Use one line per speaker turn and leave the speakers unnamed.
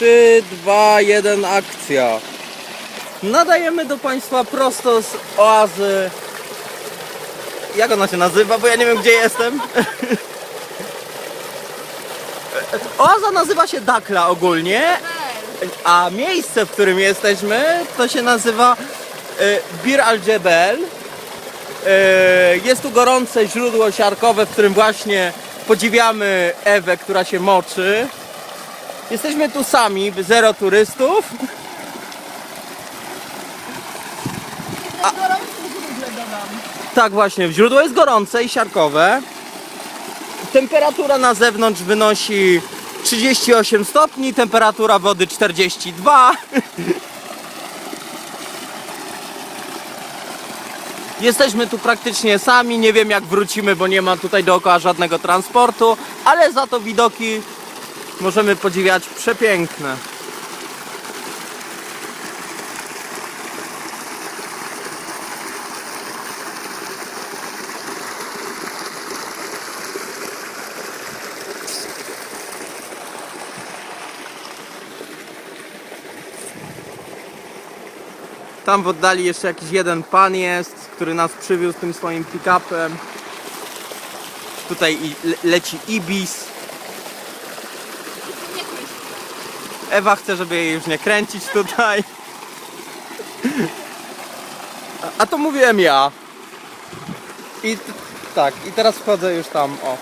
3, 2, 1, akcja. Nadajemy do Państwa prosto z oazy. Jak ona się nazywa? Bo ja nie wiem gdzie jestem. Oaza nazywa się Dakla ogólnie, a miejsce, w którym jesteśmy, to się nazywa e, Bir al Jebel. E, Jest tu gorące źródło siarkowe, w którym właśnie podziwiamy Ewę, która się moczy. Jesteśmy tu sami, zero turystów. Tak właśnie, źródło jest gorące i siarkowe. Temperatura na zewnątrz wynosi 38 stopni, temperatura wody 42. Jesteśmy tu praktycznie sami, nie wiem jak wrócimy, bo nie ma tutaj dookoła żadnego transportu, ale za to widoki możemy podziwiać przepiękne. Tam w oddali jeszcze jakiś jeden pan jest, który nas przywiózł tym swoim pick-upem. Tutaj leci Ibis. Ewa chce, żeby jej już nie kręcić tutaj. A, a to mówiłem ja. I tak, i teraz wchodzę już tam, o.